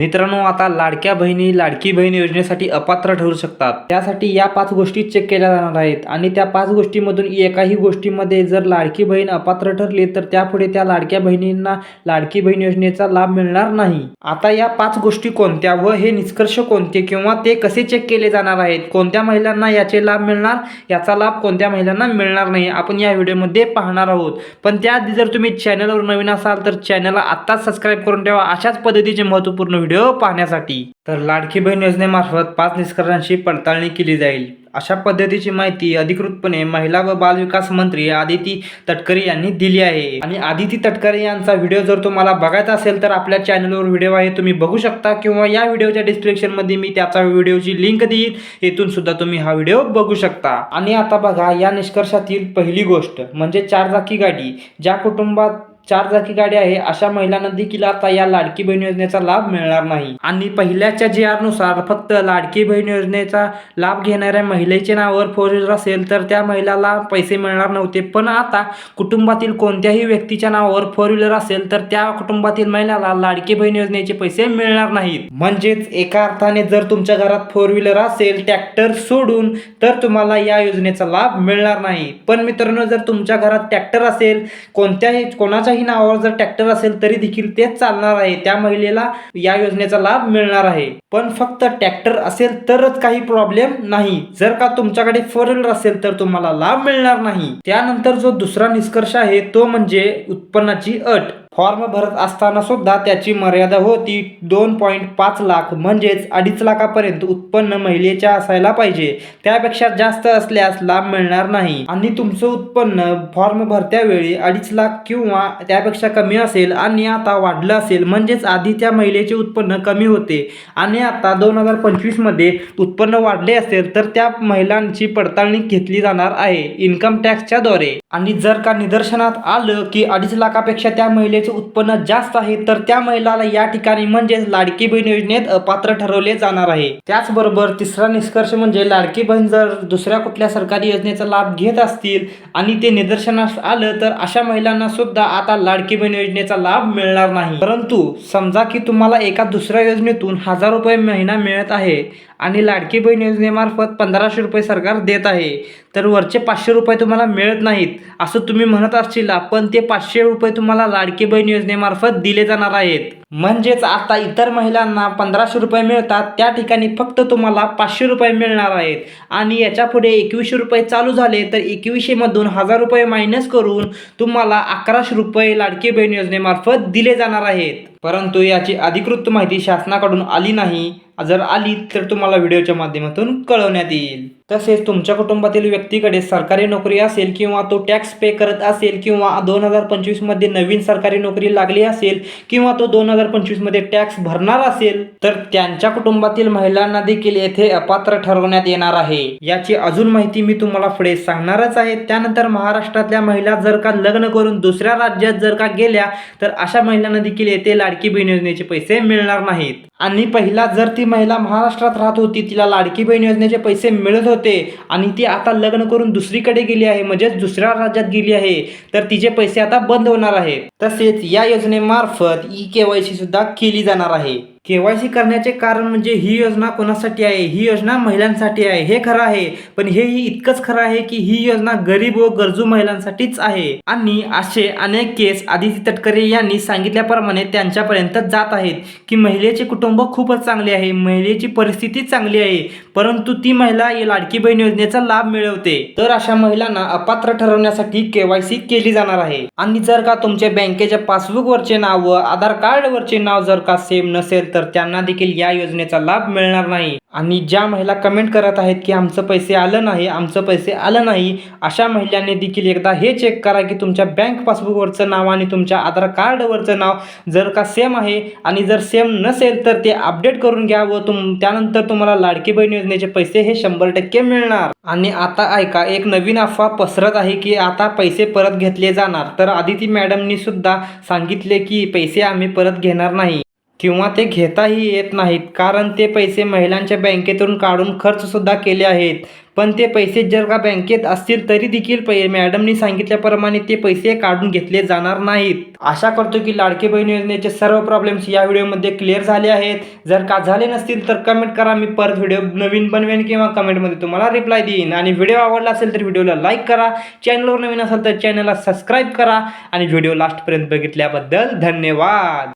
मित्रांनो आता लाडक्या बहिणी लाडकी बहीण योजनेसाठी अपात्र ठरू शकतात. त्यासाठी या पाच गोष्टी चेक केल्या जाणार आहेत. आणि त्या पाच गोष्टीमधून एकाही गोष्टीमध्ये जर लाडकी बहीण अपात्र ठरली तर त्यापुढे त्या लाडक्या बहिणींना लाडकी बहीण योजनेचा लाभ मिळणार नाही. आता या पाच गोष्टी कोणत्या व हे निष्कर्ष कोणते किंवा ते कसे चेक केले जाणार आहेत? कोणत्या महिलांना याचे लाभ मिळणार? याचा लाभ कोणत्या महिलांना मिळणार नाही? आपण या व्हिडिओमध्ये पाहणार आहोत. पण त्याआधी जर तुम्ही चॅनलवर नवीन असाल तर चॅनलला आत्ताच सबस्क्राईब करून ठेवा. अशाच पद्धतीचे महत्त्वपूर्ण व्हिडिओ व्हिडिओ पाहण्यासाठी. तर लाडकी बहीण योजनेमार्फत पाच निष्कर्षांची पडताळणी केली जाईल. अशा पद्धतीची माहिती अधिकृतपणे महिला व बालविकास मंत्री आदिती तटकरे यांनी दिली आहे. आणि आदिती तटकरे यांचा व्हिडिओ जर तुम्हाला बघायचा असेल तर आपल्या चॅनलवर व्हिडिओ आहे तुम्ही बघू शकता किंवा या व्हिडिओच्या डिस्क्रिप्शनमध्ये मी त्याचा व्हिडिओची लिंक देईन. येथून सुद्धा तुम्ही हा व्हिडिओ बघू शकता. आणि आता बघा या निष्कर्षातील पहिली गोष्ट म्हणजे चारचाकी गाडी. ज्या कुटुंबात चारचाकी गाडी आहे अशा महिलांना देखील आता या लाडकी बहीण योजनेचा लाभ मिळणार नाही. आणि पहिल्याच्या जी आरनुसार फक्त लाडकी बहीण योजनेचा लाभ घेणाऱ्या महिलेच्या नावावर फोर व्हीलर असेल तर त्या महिलाला पैसे मिळणार नव्हते. पण आता कुटुंबातील कोणत्याही व्यक्तीच्या नावावर फोर व्हीलर असेल तर त्या कुटुंबातील महिलाला लाडकी बहीण योजनेचे पैसे मिळणार नाहीत. म्हणजेच एका अर्थाने जर तुमच्या घरात फोर व्हीलर असेल ट्रॅक्टर सोडून तर तुम्हाला या योजनेचा लाभ मिळणार नाही. पण मित्रांनो जर तुमच्या घरात ट्रॅक्टर असेल कोणत्याही कोणाच्या कोणाच्याही नावावर जर ट्रॅक्टर असेल तरी देखील तेच चालणार आहे. त्या महिलेला या योजनेचा लाभ मिळणार आहे. पण फक्त ट्रॅक्टर असेल तरच काही प्रॉब्लेम नाही. जर का तुमच्याकडे फोर व्हीलर असेल तर तुम्हाला लाभ मिळणार नाही. त्यानंतर जो दुसरा निष्कर्ष आहे तो म्हणजे उत्पन्नाची अट. फॉर्म भरत असताना सुद्धा त्याची मर्यादा होती. दोन पॉईंट पाच लाख म्हणजेच अडीच लाखापर्यंत उत्पन्न महिलेच्या असायला पाहिजे. त्यापेक्षा जास्त असल्यास लाभ मिळणार नाही. आणि तुमचं उत्पन्न फॉर्म भरत्या वेळी अडीच लाख किंवा त्यापेक्षा कमी असेल आणि आता वाढलं असेल म्हणजेच आधी त्या महिलेचे उत्पन्न कमी होते. आणि आता दोन हजार पंचवीसमध्ये उत्पन्न वाढले असेल तर त्या महिलांची पडताळणी घेतली जाणार आहे. इन्कम टॅक्सच्या द्वारे आणि जर का निदर्शनात आलं की अडीच लाखापेक्षा त्या महिले महिलेचे उत्पन्न जास्त आहे तर त्या महिलाला या ठिकाणी म्हणजेच लाडकी बहीण योजनेत अपात्र ठरवले जाणार आहे. त्याचबरोबर तिसरा निष्कर्ष म्हणजे लाडकी बहीण जर दुसऱ्या कुठल्या सरकारी योजनेचा लाभ घेत असतील आणि ते निदर्शनास आलं तर अशा महिलांना सुद्धा आता लाडकी बहीण योजनेचा लाभ मिळणार नाही. परंतु समजा की तुम्हाला एका दुसऱ्या योजनेतून हजार रुपये महिना मिळत आहे आणि लाडकी बहीण योजनेमार्फत पंधराशे रुपये सरकार देत आहे तर वरचे पाचशे रुपये तुम्हाला मिळत नाहीत असं तुम्ही म्हणत असशील पण ते पाचशे रुपये तुम्हाला लाडकी बहीण योजनेमार्फत दिले जाणार आहेत. म्हणजेच आता इतर महिलांना पंधराशे रुपये मिळतात. त्या ठिकाणी फक्त तुम्हाला पाचशे रुपये मिळणार आहेत. आणि याच्यापुढे एकवीसशे रुपये चालू झाले तर एकवीसशेमधून हजार रुपये मायनस करून तुम्हाला अकराशे रुपये लाडकी बहीण योजनेमार्फत दिले जाणार आहेत. परंतु याची अधिकृत माहिती शासनाकडून आली नाही. जर आली तर तुम्हाला व्हिडिओच्या माध्यमातून कळवण्यात येईल. तसेच तुमच्या कुटुंबातील व्यक्तीकडे सरकारी नोकरी असेल किंवा तो टॅक्स पे करत असेल किंवा दोन हजार पंचवीसमध्ये नवीन सरकारी नोकरी लागली असेल किंवा तो दोन हजार पंचवीसमध्ये टॅक्स भरणार असेल तर त्यांच्या कुटुंबातील महिलांना देखील येथे अपात्र ठरवण्यात येणार आहे. याची अजून माहिती मी तुम्हाला पुढे सांगणारच आहे. त्यानंतर महाराष्ट्रातल्या महिला जर का लग्न करून दुसऱ्या राज्यात जर का गेल्या तर अशा महिलांना देखील येथे लाडकी बहीण योजनेचे पैसे मिळणार नाहीत. आणि पहिला जर ती महिला महाराष्ट्रात राहत होती तिला लाडकी बहीण योजनेचे पैसे मिळत होते आणि ती आता लग्न करून दुसरीकडे गेली आहे म्हणजेच दुसऱ्या राज्यात गेली आहे तर तिचे पैसे आता बंद होणार आहे तसेच या योजनेमार्फत ई के वाय सी सुद्धा केली जाणार आहे. केवायसी करण्याचे कारण म्हणजे ही योजना कोणासाठी आहे? ही योजना महिलांसाठी आहे. हे खरं आहे पण हेही इतकंच खरं आहे की ही योजना गरीब व गरजू महिलांसाठीच आहे. आणि असे अनेक केस आदिती तटकरे यांनी सांगितल्याप्रमाणे त्यांच्यापर्यंत जात आहेत की महिलेचे कुटुंब खूपच चांगले आहे महिलेची परिस्थिती चांगली आहे परंतु ती महिला या लाडकी बहीण योजनेचा लाभ मिळवते. तर अशा महिलांना अपात्र ठरवण्यासाठी केवायसी केली जाणार आहे. आणि जर का तुमच्या बँकेच्या पासबुकवरचे नाव व आधार कार्डवरचे नाव जर का सेम नसेल नसेल तर त्यांना देखील या योजनेचा लाभ मिळणार नाही. आणि ज्या महिला कमेंट करत आहेत की आमचं पैसे आलं नाही आमचं पैसे आलं नाही अशा महिलांनी देखील एकदा हे चेक करा की तुमच्या बँक पासबुकवरचं नाव आणि तुमच्या आधार कार्डवरचं नाव जर का सेम आहे आणि जर सेम नसेल तर ते अपडेट करून घ्या व तुम त्यानंतर तुम्हाला लाडकी बहीण योजनेचे पैसे हे शंभर टक्के मिळणार. आणि आता ऐका एक नवीन अफवा पसरत आहे की आता पैसे परत घेतले जाणार. तर आदिती मॅडमनी सुद्धा सांगितले की पैसे आम्ही परत घेणार नाही. किंवा ते घेताही येत नाहीत कारण ते पैसे महिलांच्या बँकेतून काढून खर्चसुद्धा केले आहेत. पण ते पैसे जर का बँकेत असतील तरी देखील पै मॅडमनी सांगितल्याप्रमाणे ते पैसे काढून घेतले जाणार नाहीत. आशा करतो की लाडकी बहीण योजनेचे सर्व प्रॉब्लेम्स या व्हिडिओमध्ये क्लिअर झाले आहेत. जर का झाले नसतील तर कमेंट करा. मी परत व्हिडिओ नवीन बनवेन किंवा कमेंटमध्ये तुम्हाला रिप्लाय देईन. आणि व्हिडिओ आवडला असेल तर व्हिडिओला लाईक करा. चॅनलवर नवीन असेल तर चॅनलला सबस्क्राईब करा. आणि व्हिडिओ लास्टपर्यंत बघितल्याबद्दल धन्यवाद.